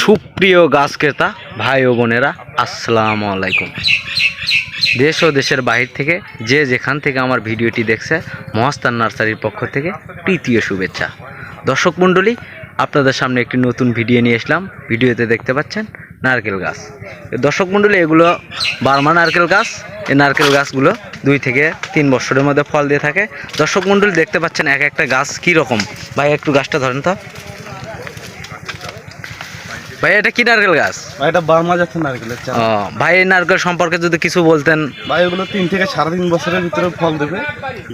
সুপ্রিয় গাছ ক্রেতা, ভাই ও বোনেরা, আসসালামু আলাইকুম। দেশ ও দেশের বাহির থেকে যে যেখান থেকে আমার ভিডিওটি দেখছে, মহাস্তান নার্সারির পক্ষ থেকে তৃতীয় শুভেচ্ছা। দর্শক মণ্ডলী, আপনাদের সামনে একটি নতুন ভিডিও নিয়ে এসলাম। ভিডিওতে দেখতে পাচ্ছেন নারকেল গাছ। দর্শক মণ্ডলী, এগুলো বার্মা নারকেল গাছ। এই নারকেল গাছগুলো দুই থেকে তিন বছরের মধ্যে ফল দিয়ে থাকে। দর্শক মণ্ডলী, দেখতে পাচ্ছেন এক একটা গাছ কী রকম ভাই, একটু গাছটা ধরেন তো। ভাই এটা কি নারকেল গাছ? ভাই এটা বার্মা যাচ্ছে নারকেলের চারা ভাই এই নারকেল সম্পর্কে যদি কিছু বলতেন। ভাই এগুলো তিন থেকে সাড়ে তিন বছরের ভিতরে ফল দেবে।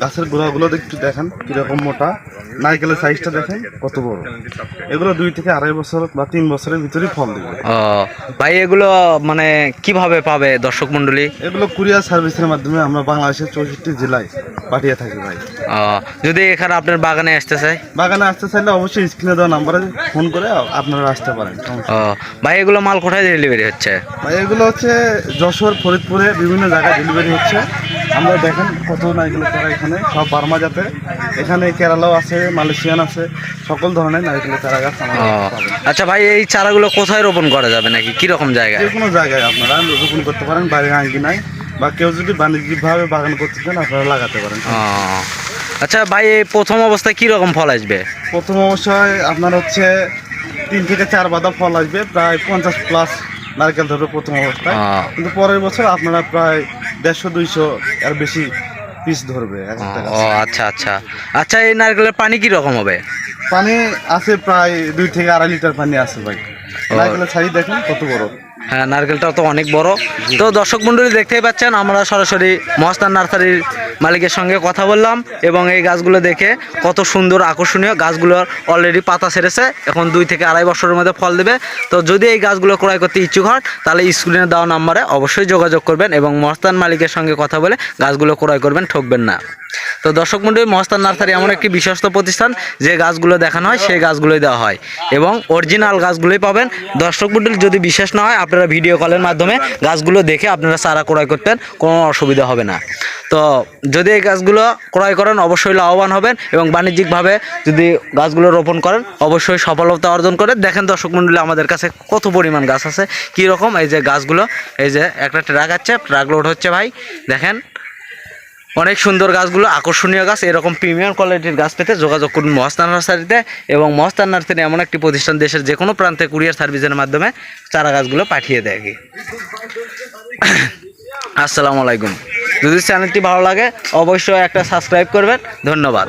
গাছের গোড়াগুলো একটু দেখেন কীরকম মোটা। নারকেলের সাইজটা দেখেন কত বড়। এগুলো দুই থেকে আড়াই বছর বা তিন বছরের ভিতরেই ফল দেবে। ভাই এগুলো মানে কীভাবে পাবে দর্শক মণ্ডলী? এগুলো কুরিয়ার সার্ভিসের মাধ্যমে আমরা বাংলাদেশের চৌষট্টি জেলায় পাঠিয়ে থাকি ভাই। যদি এখানে আপনার বাগানে আসতে চাই বাগানে আসতে চাইলে অবশ্যই স্ক্রিনে দেওয়া নাম্বারে ফোন করে আপনারা আসতে পারেন ও, ভাই এগুলো মাল কোথায় ডেলিভারি হচ্ছে? ভাই এগুলো হচ্ছে যশোর ফরিদপুরে বিভিন্ন জায়গায় ডেলিভারি হচ্ছে। আমরা দেখেন কত নারকেলের চারা এখানে সব বার্মা জাতের। এখানে কেরালাও আছে মালয়েশিয়ান আছে সকল ধরনের নারকেলের চারা গাছ আচ্ছা ভাই এই চারাগুলো কোথায় রোপণ করা যাবে নাকি? কীরকম জায়গায় যে কোনো জায়গায় আপনারা রোপণ করতে পারেন বাড়ির আঙ্গিনায় বা কেউ যদি বাণিজ্যিকভাবে বাগান করতে চান আপনারা লাগাতে পারেন। আচ্ছা ভাই এই প্রথম অবস্থায় কীরকম ফল আসবে? প্রথম অবস্থায় আপনার হচ্ছে তিন থেকে চার বাদা ফল আসবে প্রায় পঞ্চাশ প্লাস নারকেল ধরবে প্রথম অবস্থায়। কিন্তু পরের বছর আপনারা প্রায় দেড়শো দুইশো আর বেশি পিস ধরবে ও। আচ্ছা আচ্ছা। আচ্ছা এই নারকেলের পানি কি রকম হবে? পানি আছে প্রায় দুই থেকে আড়াই লিটার পানি আছে ভাই। নারকেলের ছাড়ি দেখেন কত বড়। হ্যাঁ নারকেলটা তো অনেক বড়। তো দর্শক মন্ডলী দেখতেই পাচ্ছেন, আমরা সরাসরি মহাস্তান নার্সারির মালিকের সঙ্গে কথা বললাম এবং এই গাছগুলো দেখে কত সুন্দর আকর্ষণীয়। গাছগুলোর অলরেডি পাতা সেরেছে এখন দুই থেকে আড়াই বছরের মধ্যে ফল দেবে। তো যদি এই গাছগুলো ক্রয় করতে ইচ্ছুক হন, তাহলে স্ক্রিনে দেওয়া নাম্বারে অবশ্যই যোগাযোগ করবেন এবং মহাস্তান মালিকের সঙ্গে কথা বলে গাছগুলো ক্রয় করবেন, ঠকবেন না। তো দর্শক মন্ডলী মহাস্তান নার্সারি এমন একটি বিশ্বস্ত প্রতিষ্ঠান, যে গাছগুলো দেখানো হয়, সেই গাছগুলোই দেওয়া হয়। এবং অরিজিনাল গাছগুলোই পাবেন। দর্শক মন্ডলী, যদি বিশেষ না হয়, আপনারা ভিডিও কলের মাধ্যমে গাছগুলো দেখে আপনারা চারা ক্রয় করতেন, কোনো অসুবিধা হবে না। তো যদি এই গাছগুলো ক্রয় করেন, অবশ্যই লাভবান হবেন এবং বাণিজ্যিকভাবে যদি গাছগুলো রোপণ করেন, অবশ্যই সফলতা অর্জন করে দেখেন দর্শক মন্ডলী, আমাদের কাছে কত পরিমাণ গাছ আছে কী রকম এই যে গাছগুলো, এই যে একটা ট্রাক আছে, ট্রাক লোড হচ্ছে ভাই, দেখেন। অনেক সুন্দর গাছগুলো, আকর্ষণীয় গাছ, এরকম প্রিমিয়াম কোয়ালিটির গাছ পেতে যোগাযোগ করুন মহাস্তান নার্সারিতে এবং মহাস্তান নার্সারি এমন একটি প্রতিষ্ঠান দেশের যে কোনো প্রান্তে কুরিয়ার সার্ভিসের মাধ্যমে চারা গাছগুলো পাঠিয়ে দেয়। আসসালামু আলাইকুম। যদি চ্যানেলটি ভালো লাগে, অবশ্যই একটা সাবস্ক্রাইব করবেন। ধন্যবাদ।